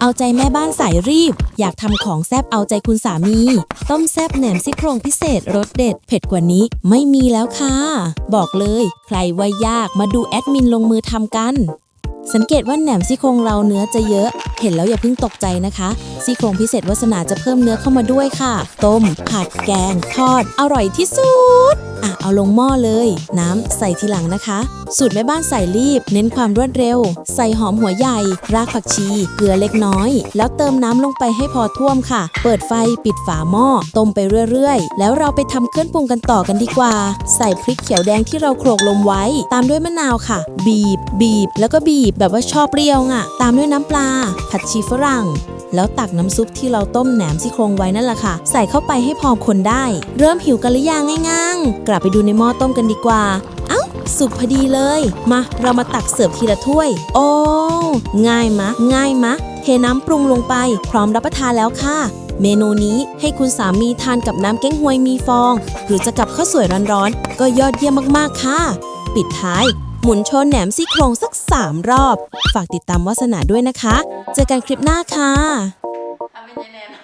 เอาใจแม่บ้านสายรีบ อยากทำของแซบเอาใจคุณสามี ต้มแซบแหนมซี่โครงพิเศษรสเด็ด เผ็ดกว่านี้ไม่มีแล้วค่ะ บอกเลย ใครว่ายากมาดูแอดมินลงมือทำกัน สังเกตว่าแหนมซี่โครงเราเนื้อจะเยอะเห็นแล้วอย่าเพิ่งตกใจนะคะซี่โครงพิเศษวาสนาจะเพิ่มเนื้อเข้ามาด้วยค่ะ ต้ม ผัดแกง ทอด อร่อยที่สุด อะ เอาลงหม้อเลย น้ำใส่ทีหลังนะคะ สูตรแม่บ้านใส่รีบ เน้นความรวดเร็ว ใส่หอมหัวใหญ่ รากผักชี เกลือเล็กน้อย แล้วเติมน้ำลงไปให้พอท่วมค่ะ เปิดไฟปิดฝาหม้อ ต้มไปเรื่อยๆ แล้วเราไปทำเครื่องปรุงกันต่อกันดีกว่า ใส่พริกเขียวแดงที่เราโขลกลงไว้ ตามด้วยมะนาวค่ะ บีบ บีบ แล้วก็บีบแบบว่าชอบเปรี้ยวอะ ตามด้วยน้ำปลาผัดชีฝรั่ง แล้วตักน้ำซุปที่เราต้มแหนมซี่โครงไว้นั่นแหละค่ะ ใส่เข้าไปให้พอคนได้ เริ่มหิวกันหรือยังง่างๆกลับไปดูในหม้อต้มกันดีกว่า เอ้า สุกพอดีเลย มาเรามาตักเสิร์ฟทีละถ้วย โอ้ง่ายมะ ง่ายมะเทน้ำปรุงลงไป พร้อมรับประทานแล้วค่ะเมนูนี้ให้คุณสามีทานกับน้ำเก้งฮวยมีฟอง หรือจะกับข้าวสวยร้อนๆ ก็ยอดเยี่ยมมากๆ ค่ะ ปิดท้าย หมุนโชนแหนมซี่โครงสัก 3 รอบ ฝากติดตามวาสนาด้วยนะคะ เจอกันคลิปหน้าค่ะ ทำเป็นยังไงนะ